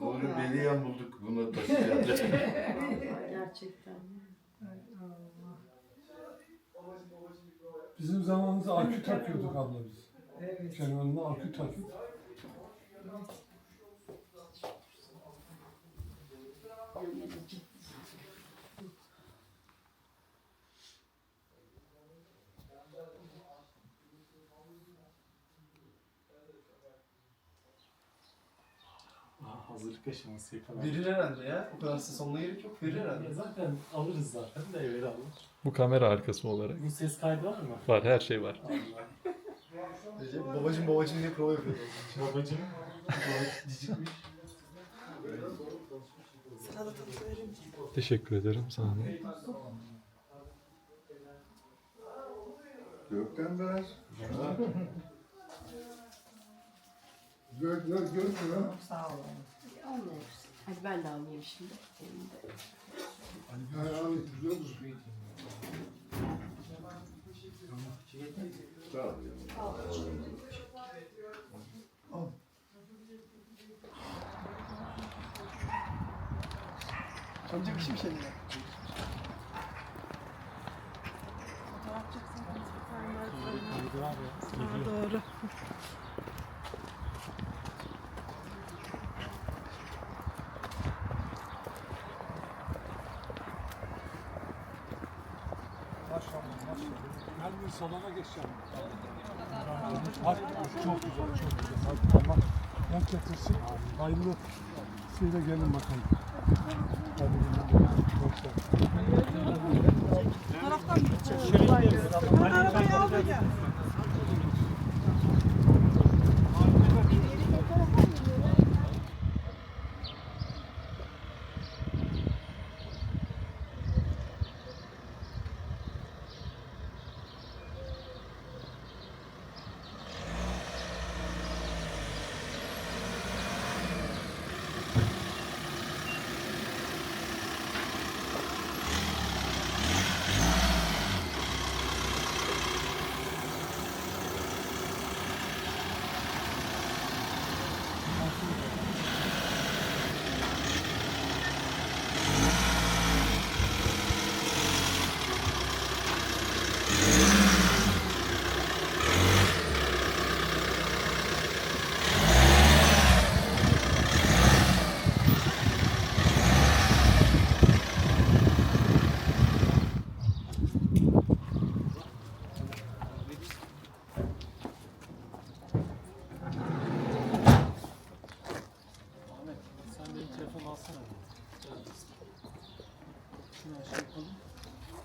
Nuri yani. Beliyan bulduk bunu taşıyacak. Vallahi gerçekten. Bizim zamanımızda akü takıyorduk abla biz. Evet. Kenarına akü takıp Aşaması yapalım. Verir herhalde ya. O kadar size sonuna gerek yok. Verir herhalde. zaten alırız zaten de evvel alır. Bu kamera arkası olarak. Bu ses kaydı var mı? Var her şey var. Recep babacım babacım diye prova yapıyor. Babacım. Cicikmiş. Salatalık verin. Teşekkür ederim sağ olun. Gökten ver. gök gök gök. Sağ olun. Almayayım. Hadi ben de almayayım şimdi. Elimde. Yani güzel olur. Sağ ol. Amca bir şey mi şeyler? Fotoğraf çeksin. fotoğraf Kaydı var ya. Ha, Geliyor. doğru. Maşallah maşallah. Ben bir salona geçeceğim. Hadi çok güzel çok güzel. Hadi Allah denk getirsin. Hayırlı şeyle gelin bakalım. Hadi gidelim. Çok güzel. Şöyle gidiyoruz. Hani kaydı gel.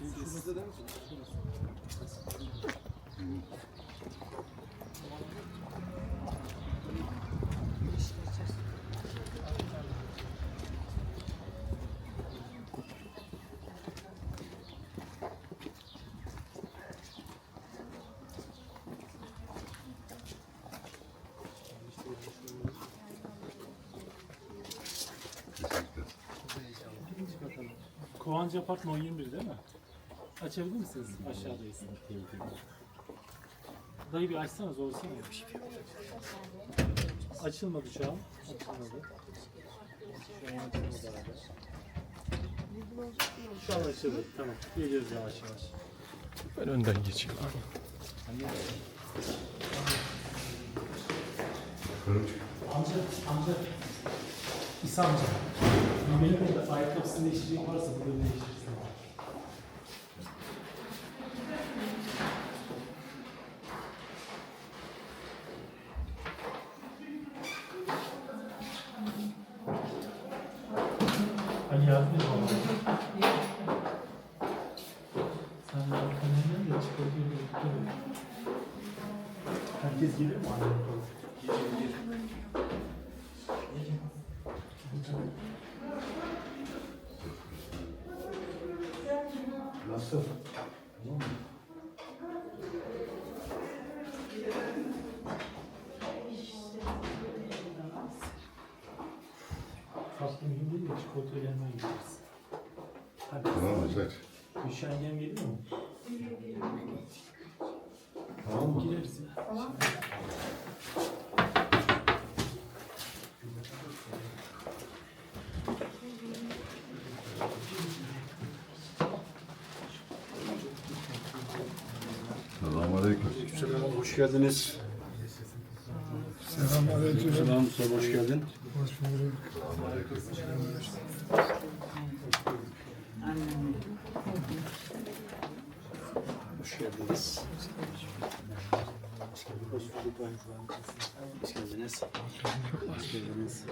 Sizde değil mi? Apartman 11 değil mi? Açabilir misiniz? Aşağıdayız. Dayı bir açsana zorsana. Açılmadı şu an. Açılmadı. Şu an açılmadı herhalde. Şu an açıldı. Tamam. Geliyoruz yavaş yavaş. Ben önden geçeyim abi. Amca, amca. İsa amca. Benim orada ayakkabısını değiştirecek varsa burada değiştirsin. Ali yardım et bana. Sen de arkamdan da çıkartıyor böyle. Herkes gelir mi? Gelir, gelir. Nasıl? Tatlı mühim değil mi? Çikolatayla hemen yiyeceğiz. Hadi. Tamam güzel. Üşengen gelir mi? Tamam mı? Gireriz ya. Selamünaleyküm. Selam, hoş geldiniz. Selamünaleyküm. Selam, selam, hoş geldin. Hoş bulduk. Hoş geldiniz. Hoş bulduk. Hoş geldiniz. Hoş geldiniz.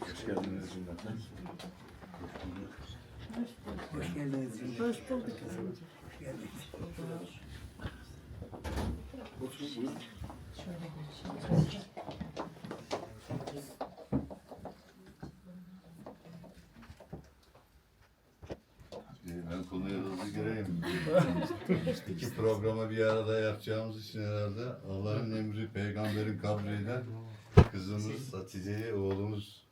Hoş geldiniz cümleten. Ee, Ben konuya hızlı gireyim. İki programa bir arada yapacağımız için herhalde Allah'ın emri peygamberin kabriyle kızımız Hatice'yi oğlumuz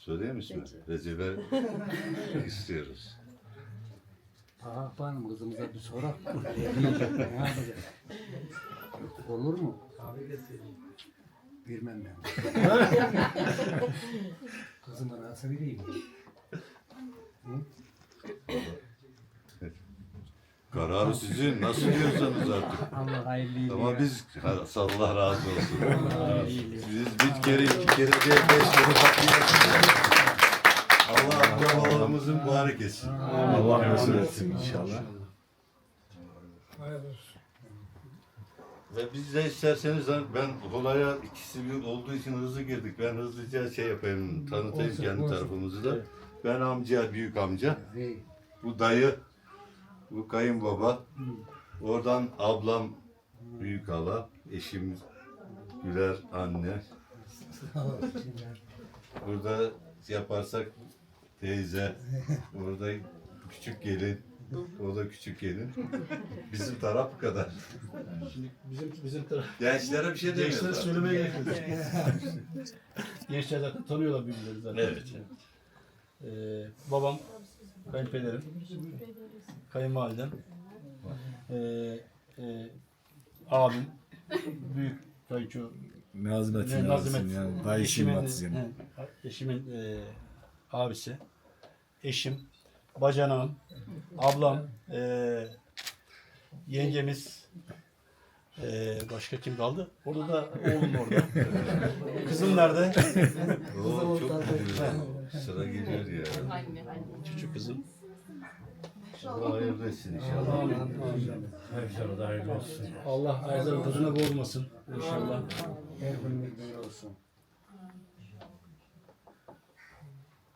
söyleyeyim mi ismi? Recep'e istiyoruz. Aa hanım kızımıza bir sorak. ne yapacak? Olur mu? Bilmem ben. Kızıma nasıl bileyim? Kararı sizin. Nasıl diyorsanız artık. Allah hayırlı Ama biz Allah razı olsun. Biz bir kere iki kere değil beş kere patlayacağız. Allah akrabalarımızın mübarek etsin. Allah nasip etsin inşallah. Ve biz de isterseniz ben olaya ikisi bir olduğu için hızlı girdik. Ben hızlıca şey yapayım, tanıtayım Olsun, kendi olsun. tarafımızı da. Ben amca, büyük amca. Bu dayı, bu kayınbaba. Oradan ablam, büyük hala, eşim Güler anne. Burada yaparsak teyze, burada küçük gelin, o da küçük gelin. Bizim taraf bu kadar. Bizim bizim taraf. Gençlere bir şey Gençlere demiyorlar. söylemeye gerek yok. Gençler zaten tanıyorlar birbirlerini zaten. Evet. Ee, babam, kayınpederim, kayınvalidem, ee, e, abim, büyük kayınço, Nazım Atilla Nazım Et- yani. Dayı eşimin, he, eşimin e, abisi, eşim, bacanağım, ablam, e, yengemiz, e, başka kim kaldı? Orada da oğlum orada. Kızım nerede? Oo, çok güzel. Sıra geliyor ya. Anne, anne. Küçük kızım. Allah hayırlı etsin inşallah. Allah Erdem tadına boğulmasın inşallah. her gün bir böyle olsun.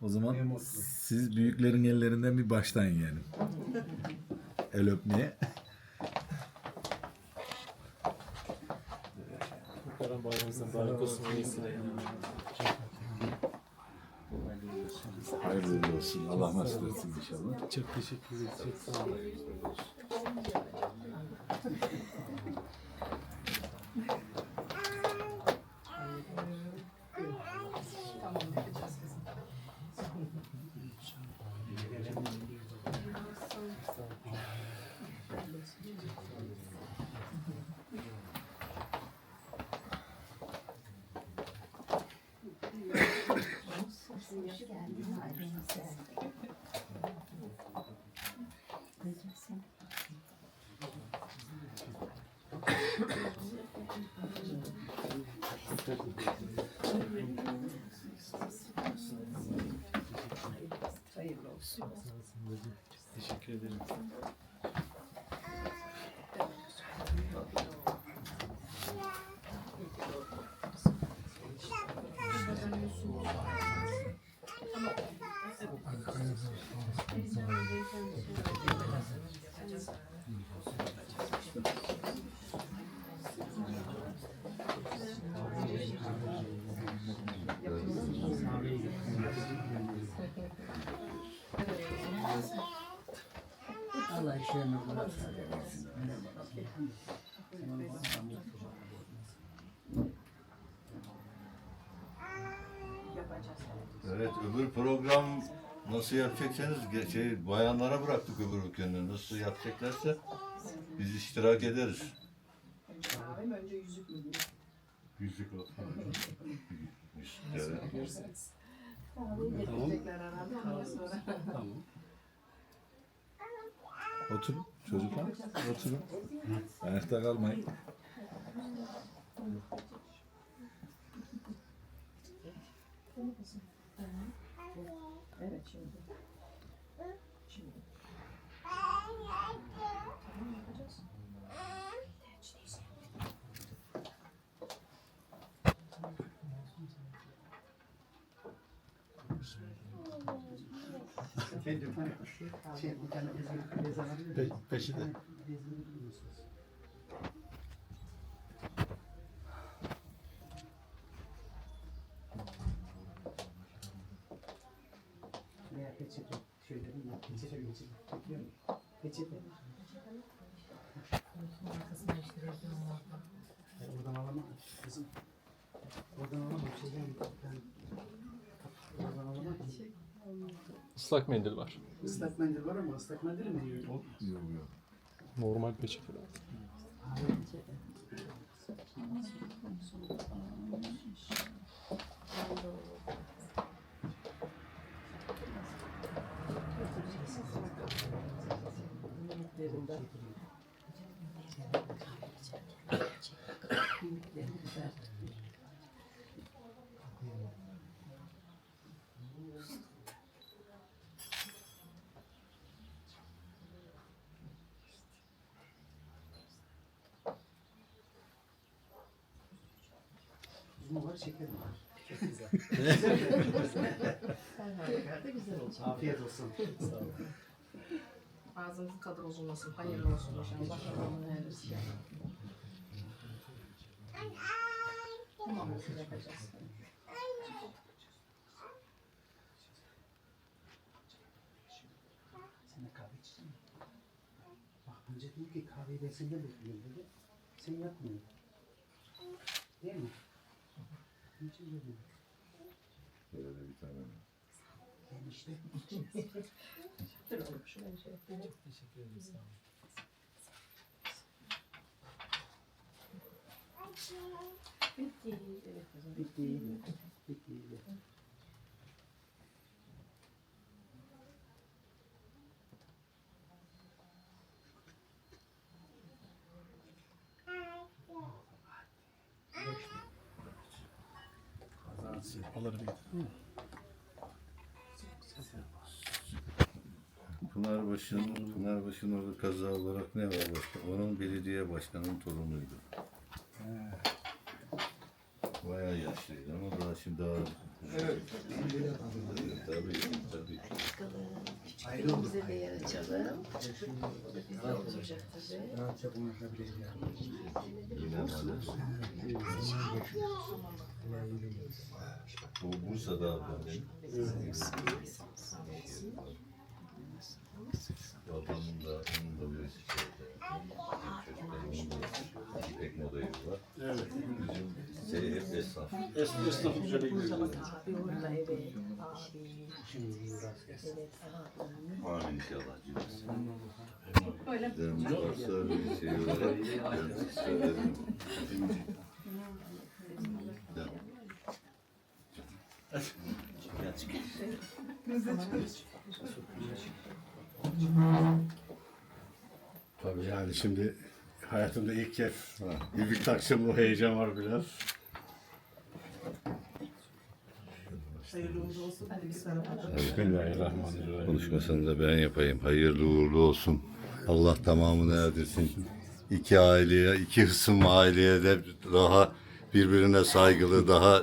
O zaman siz büyüklerin ellerinden bir başlayın yani. El öpmeye. Muhterem bayramınızın mübarek olsun. Neyse. Hayırlı olsun. Allah nasip etsin inşallah. Çok teşekkür ederiz. Çok sağ olun. Teşekkür ederim. Allah işlerini bana versin. Evet öbür program nasıl yapacaksanız şey, bayanlara bıraktık öbür ülkenin. Nasıl yapacaklarsa biz iştirak ederiz. Önce yüzük mü? Yüzük o. Getirecekler herhalde ondan sonra. Oturun çocuklar. Oturun. Ayakta kalmayın. Evet şimdi. Şimdi. Pe. Çekiyor mu? Peçete. Ya Oradan alamam. Kızım. Oradan alamam. Şeyden ben. Oradan alamam. Islak mendil var. Islak mendil var ama ıslak mendil mi diyor? Yok yok. Normal peçete. Mimiklerinden. Mimikleri güzel. Tuz mu var, şeker mi var? Çok güzel. Her halükarda güzel olacak. Afiyet olsun. Ağzınızın tadı bozulmasın. Hayırlı olsun inşallah. Allah'ın hayırlısı. Tamam. Sen de kahve içsin mi? Bak önce dedim ki kahveyi ben senden bekliyorum dedi. Sen yapmıyorsun. Değil mi? Böyle bir tane. Ben işte. Dur oğlum, şey yapayım. Teşekkür ederim. Sağ olun. Bitti. Evet, kızım. Bitti iyi. Bitti Sehpaları bir getir. Pınarbaşı'nın Pınarbaşı'nın orada kaza olarak ne var başka? Onun belediye başkanının torunuydu. Bayağı yaşlıydı ama daha şimdi daha... Evet. Tabii, tabii. Küçüklerimize de yer açalım. O da bizde oturacak tabii. Rahatça konuşabilirler. Yine hala. Bu Bursa'da ablam. Babamın da, onun da bir şeyde. Çocuklarımın da ipek moda evi var. Evet. Bizim şey hep esnaf. Es, esnaf üzere gidiyor. Amin inşallah. Bizlerin varsa bir şey olarak ben söylerim. Tabii yani şimdi hayatımda ilk kez bir taksim o heyecan var biraz. Hayırlı uğurlu olsun. Hadi bir. Bismillahirrahmanirrahim. Konuşmasını da ben yapayım. Hayırlı uğurlu olsun. Allah tamamını erdirsin. İki aileye, iki kısım aileye de daha birbirine saygılı, daha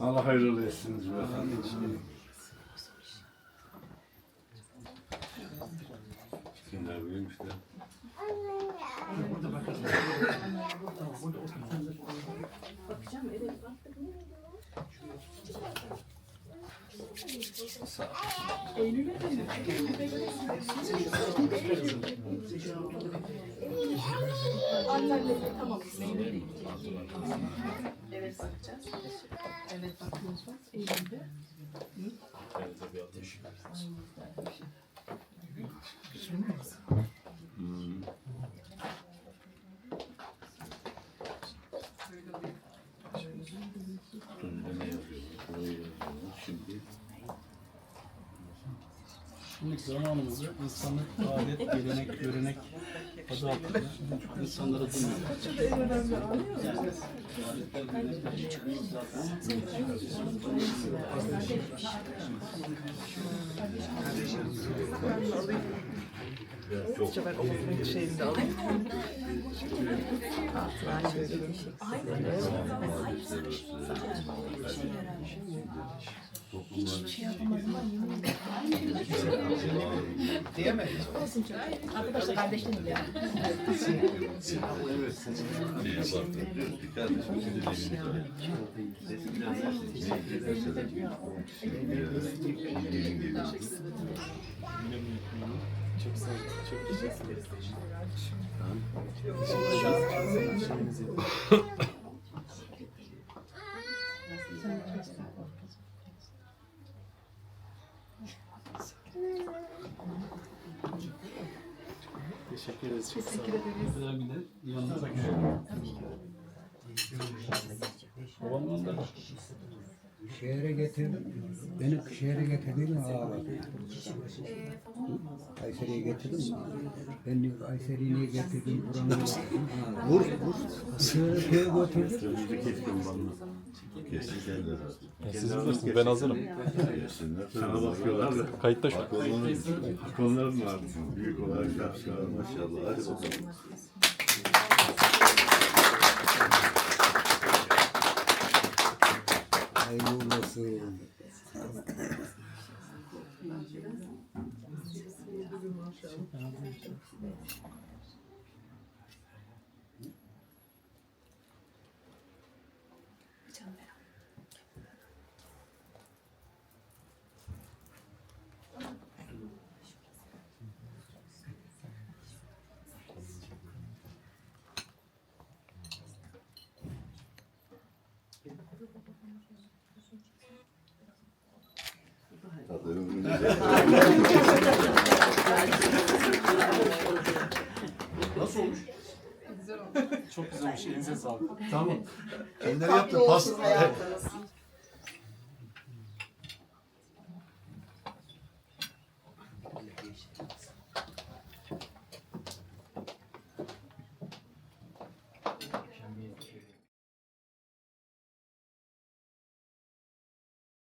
Allah hayırlı etsin. Kimler bileyim işte. Evet bakacağız. Evet bakıyorsun. Eylül'de. Şimdi zamanımızda insanlık, adet, gelenek, görenek adı altında insanlara duyuyoruz. Yani adetler, görenekler zaten Arkadaşlar kardeşlerim ya. Neye baktın? Bir kardeşim sizi dinliyor. Çok sağ olun. Çok teşekkür ederim. Teşekkür ederiz. Çok sağ olun. güzel bir de yanınıza geliyor. Babamın da Şehre getirdim. Beni şehre getirdiğim ağladı. Kayseri'ye getirdim mi? Ben diyor Kayseri'yi niye getirdim buranın Vur vur. Şehre götürdüm. Kesin kendileri. Ya siz bilirsiniz. Ben hazırım. Yesinler. Sana bakıyorlar da. Kayıtta şu an. Konuların var. Büyük olarak şapşal maşallah. Hadi bakalım. Hayırlı olsun. Tadlarım Çok güzel bir şey. Elinize sağlık. Kendileri yaptı. Pas,